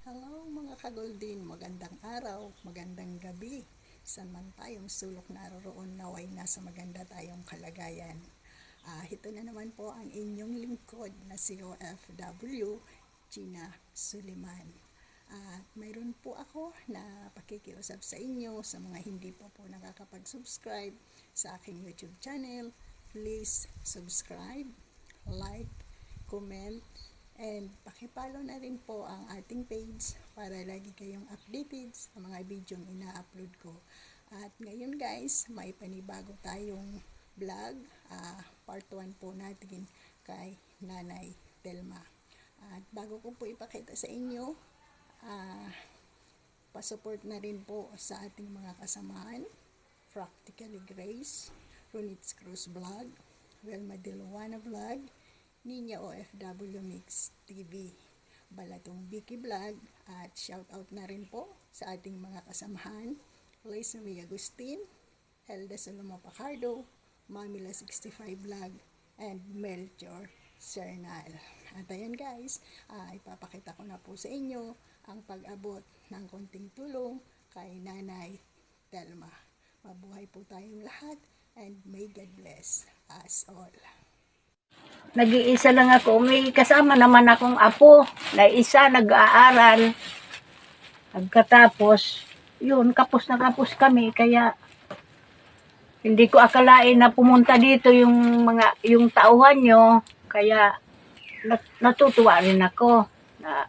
Hello mga kagolden, magandang araw, magandang gabi. Saan man tayong sulok naroroon naway nasa maganda tayong kalagayan. Ah, ito na naman po ang inyong lingkod na si OFW, Gina Suliman. At mayroon po ako na pakikiusap sa inyo sa mga hindi po po nakakapag-subscribe sa aking YouTube channel. Please subscribe, like, comment, and pakipollow na rin po ang ating page para lagi kayong updated sa mga video ina-upload ko. At ngayon guys, may panibago tayong vlog, ah, part 1 po natin kay Nanay Telma. At bago ko po ipakita sa inyo, ah, pasupport na rin po sa ating mga kasamahan, Practically Grace, Runits Cruz Vlog, Welma Diluana Vlog, Ninya OFW Mix TV, Balatong Vicky Vlog, at shout out na rin po sa ating mga kasamahan, Liza May Agustin, Helda Saloma Pacardo, Mamila 65 Vlog, and Melchor Cernal. At ayan guys, ah, ipapakita ko na po sa inyo ang pag-abot ng konting tulong kay Nanay Telma. Mabuhay po tayong lahat and may God bless us all. Nag-iisa lang ako. May kasama naman akong apo na isa nag-aaral. Pagkatapos, yun, kapos na kapos kami. Kaya, hindi ko akalain na pumunta dito yung mga, yung tauhan nyo. Kaya, nat- natutuwa rin ako na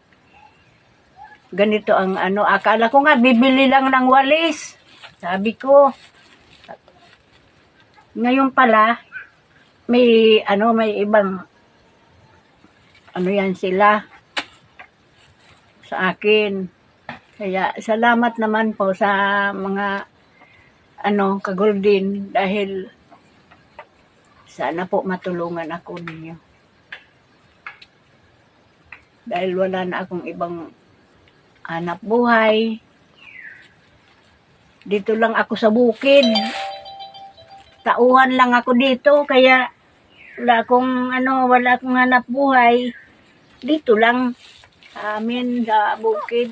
ganito ang ano. Akala ko nga, bibili lang ng walis. Sabi ko, ngayon pala, may ano may ibang ano yan sila sa akin. Kaya salamat naman po sa mga ano kaguldin dahil sana po matulungan ako ninyo. Dahil wala na akong ibang hanap buhay. Dito lang ako sa bukid tauhan lang ako dito kaya wala akong ano wala akong hanap buhay. Dito lang sa amin sa bukid.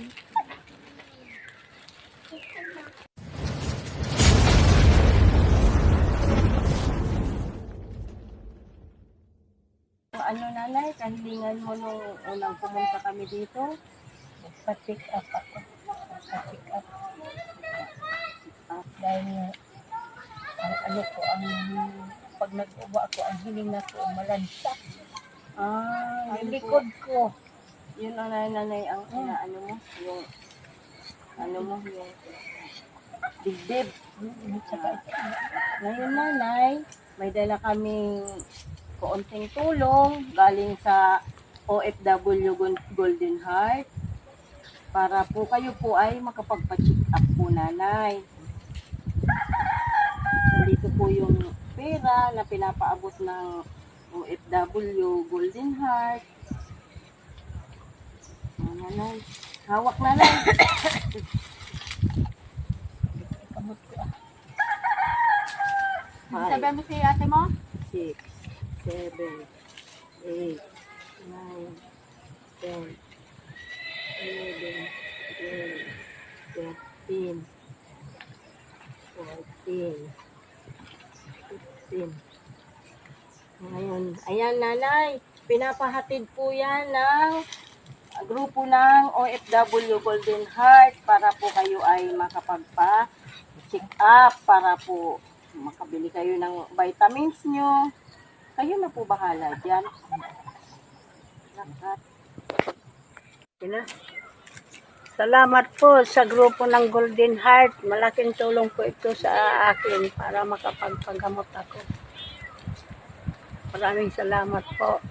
Ano nanay kahilingan mo nung unang pumunta kami dito? Pa-check up ako. Pa-check up. Ah, dahil ano ko, ang pag nag-uba ako, ang hininga ko, malansa. Ah, yung likod ko. Yun ang nanay ang ina, ano mo, yung, ano mo, yung dibdib. Saka, ngayon nanay, may dala kaming kaunting tulong galing sa OFW Golden Heart para po kayo po ay makapagpa-check up po nanay. Nandito po yung pera na pinapaabot ng OFW Golden Heart. Nanay. Hawak nanay. Kamot ko ah. Sabi mo si ate mo? 6, 7, 8, 9, 10, 11, 12, 13, 14, 15. Ngayon, ayan nanay, pinapahatid po yan ng grupo ng OFW Golden Heart para po kayo ay makapagpa check up para po makabili kayo ng vitamins nyo. Kayo na po bahala dyan. Lahat. Sina? Salamat po sa grupo ng Golden Heart. Malaking tulong po ito sa akin para makapagpagamot ako. Maraming salamat po.